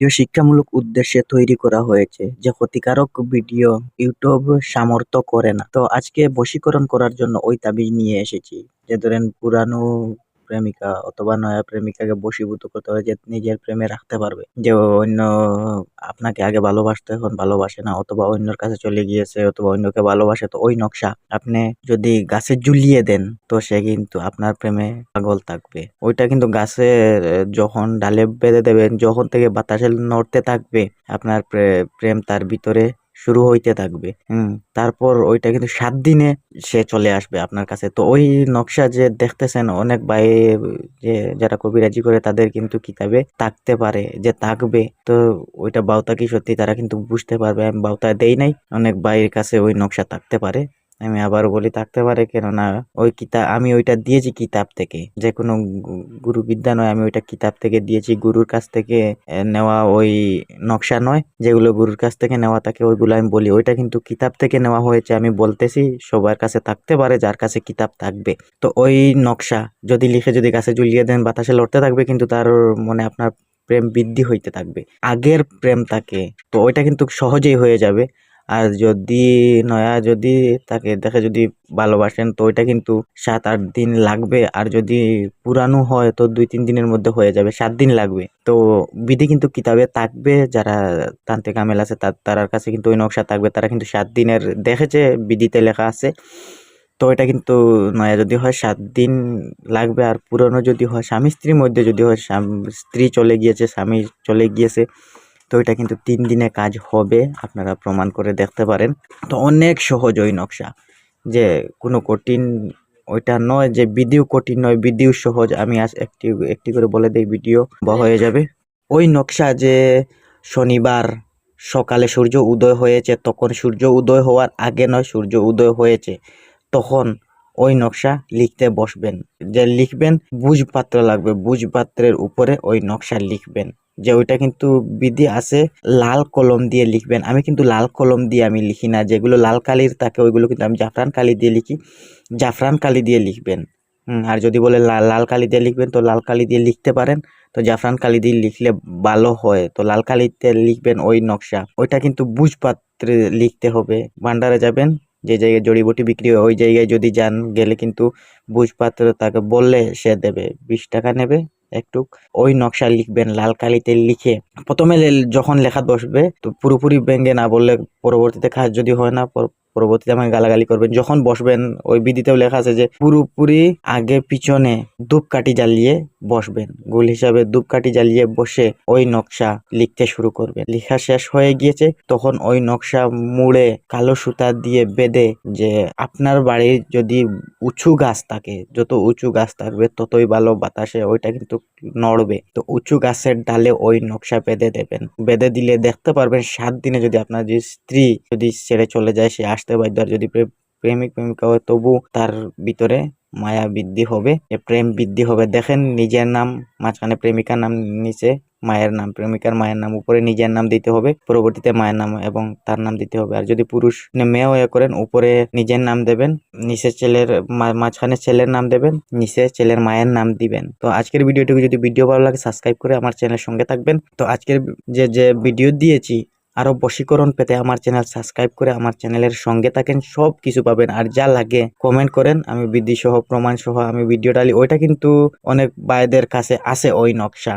Video শিক্ষামূলক উদ্দেশ্যে তৈরি করা হয়েছে, যে ক্ষতিকারক ভিডিও ইউটিউব সামর্থ্য করে না। তো আজকে বশীকরণ করার জন্য ওই তাবিজ নিয়ে এসেছি। যে ধরেন পুরানো প্রেমিকা অথবা নয়া প্রেমিকাকে বশীভূত করতে পারে যে নিজের প্রেমে রাখতে পারবে। যে অন্য আপনাকে আগে ভালোবাসতো, এখন ভালোবাসে না, অথবা অন্যর কাছে চলে গিয়েছে, অথবা অন্যকে ভালোবাসে, তো ওই নকশা আপনি যদি গাছে ঝুলিয়ে দেন, তো সে কিন্তু আপনার প্রেমে পাগল থাকবে। ওইটা কিন্তু গাছে, যখন ডালে বেঁধে দেবেন, যখন থেকে বাতাসে নড়তে থাকবে, আপনার প্রে- প্রেম তার ভিতরে শুরু হইতে থাকবে। হুম। তারপর ওইটা কিন্তু সাত দিনে সে চলে আসবে আপনার কাছে। তো ওই নকশা যে দেখতেছেন অনেক ভাই যে যারা কবিরাজি করে তাদের কিন্তু কিতাবে থাকতে পারে যে থাকবে। তো ওইটা বাউতা কি সত্যি? তারা কিন্তু বুঝতে পারবে। আমি বাউতা দেই নাই। অনেক ভাইয়ের কাছে ওই নকশা থাকতে পারে। আমি আবার বলি, থাকতে পারে কেননা ওই কিতাব আমি ওইটা দিয়েছি কিতাব থেকে। যে কোনো গুরু বিদ্যা নয়, আমি ওইটা কিতাব থেকে দিয়েছি। গুরুর কাছ থেকে নেওয়া ওই নকশা নয়, যেগুলো গুরুর কাছ থেকে নেওয়া থাকে, ওইগুলো আমি বলি। ওইটা কিন্তু কিতাব থেকে নেওয়া হয়েছে, আমি বলতেছি, সবার কাছে থাকতে পারে, যার কাছে কিতাব থাকবে। তো ওই নকশা, যদি লিখে যদি গাছে ঝুলিয়ে দেন, বাতাসে লড়তে থাকবে, কিন্তু তার মনে আপনার প্রেম বৃদ্ধি হইতে থাকবে। আগের প্রেম তাকে তো ওইটা কিন্তু সহজেই হয়ে যাবে। আর যদি নয়া যদি তাকে দেখে যদি ভালোবাসেন, তো ওইটা কিন্তু সাত আট দিন লাগবে। আর যদি পুরানো হয়, তো দুই তিন দিনের মধ্যে হয়ে যাবে, সাত দিন লাগবে। তো বিধি কিন্তু কিতাবে থাকবে, যারা তান্ত্রিক আমেল আছে তার কাছে কিন্তু ওই নকশা থাকবে। তারা কিন্তু সাত দিনের দেখেছে, বিধিতে লেখা আছে। তো এটা কিন্তু নয়া যদি হয়, সাত দিন লাগবে। আর পুরনো যদি হয়, স্বামী স্ত্রীর মধ্যে যদি হয়, স্বাম- স্ত্রী চলে গিয়েছে, স্বামী চলে গিয়েছে তো এটা কিন্তু তিন দিনে কাজ হবে, আপনারা প্রমাণ করে দেখতে পারেন। তো অনেক সহজ ওই নকশা, যে কোনো কঠিন ওইটা নয়, যে বিধিও কঠিন নয় বিধিও সহজ। আমি আজ একটি একটি করে বলে দিই ভিডিও হয়ে যাবে। ওই নকশা যে শনিবার সকালে সূর্য উদয় হয়েছে, তখন সূর্য উদয় হওয়ার আগে নয়, সূর্য উদয় হয়েছে, তখন ওই নকশা লিখতে বসবেন। যে লিখবেন, বুঝপাত্র লাগবে, বুঝপাত্রের উপরে ওই নকশা লিখবেন। যে ওইটা কিন্তু বিধি আছে লাল কলম দিয়ে লিখবেন। আমি কিন্তু লাল কলম দিয়ে আমি লিখি না। যেগুলো লাল কালির থাকে, ওইগুলো কিন্তু আমি জাফরান কালি দিয়ে লিখি। জাফরান কালি দিয়ে লিখবেন। আর যদি বলে লাল লাল কালি দিয়ে লিখবেন, তো লাল কালি দিয়ে লিখতে পারেন। তো জাফরান কালি দিয়ে লিখলে ভালো হয়। তো লাল কালিতে লিখবেন ওই নকশা। ওইটা কিন্তু বুঝপাত্রে লিখতে হবে। ভান্ডারে যাবেন, যে জায়গায় জড়িবুটি বিক্রি হয়, ওই জায়গায় যদি যান, গেলে কিন্তু বুঝপাত্র তাকে বললে সে দেবে। বিশ টাকা নেবে। একটু ওই নকশা লিখবেন, লাল কালিতে লিখে। প্রথমে যখন লেখা বসবে, তো পুরোপুরি ব্যঙ্গে না বললে পরবর্তীতে কাজ যদি হয় না পরবর্তীতে আমাকে গালাগালি করবেন। যখন বসবেন, ওই বিধিতেও লেখা আছে যে, পুরোপুরি আগে পিছনে ধূপকাঠি জ্বালিয়ে বসবেন। গোল হিসাবে ধূপকাঠি জ্বালিয়ে বসে ওই নকশা লিখতে শুরু করবেন। লেখা শেষ হয়ে গিয়েছে, তখন ওই নকশা মুড়ে কালো সুতা দিয়ে বেঁধে যে, আপনার বাড়ির যদি উঁচু গাছ থাকে, যত উঁচু গাছ থাকবে, ততই ভালো বাতাসে ওইটা কিন্তু নড়বে। তো উঁচু গাছের ডালে ওই নকশা বেঁধে দেবেন। বেঁধে দিলে দেখতে পারবেন সাত দিনে যদি আপনার যে স্ত্রী যদি ছেড়ে চলে যায়, সে আসতে বাধ্য। আর যদি প্রে- প্রেমিক, প্রেমিকা হয়, তবু তার ভিতরে মায়া বৃদ্ধি হবে প্রেম বৃদ্ধি হবে। দেখেন নিজের নাম, মাঝখানে প্রেমিকার নাম নিচে মায়ের নাম, প্রেমিকার মায়ের নাম, উপরে নিজের নাম দিতে হবে, পরবর্তীতে মায়ের নাম এবং তার নাম দিতে হবে। আর যদি পুরুষ মানে মেয়ে হয়ে করেন, উপরে নিজের নাম দেবেন নিচে ছেলের মাঝখানে ছেলের নাম দেবেন, নিচে ছেলের মায়ের নাম দিবেন। তো আজকের ভিডিওটুকু যদি ভিডিও ভালো লাগে সাবস্ক্রাইব করে আমার চ্যানেলের সঙ্গে থাকবেন। তো আজকের যে যে ভিডিও দিয়েছি, আরও বশীকরণ পেতে আমার চ্যানেল সাবস্ক্রাইব করে আমার চ্যানেলের সঙ্গে থাকেন সব কিছু পাবেন। আর যা লাগে কমেন্ট করেন, আমি বিধি সহ, প্রমাণ সহ, আমি ভিডিও ডালি ওইটা কিন্তু অনেক ভাইদের কাছে আছে ওই নকশা।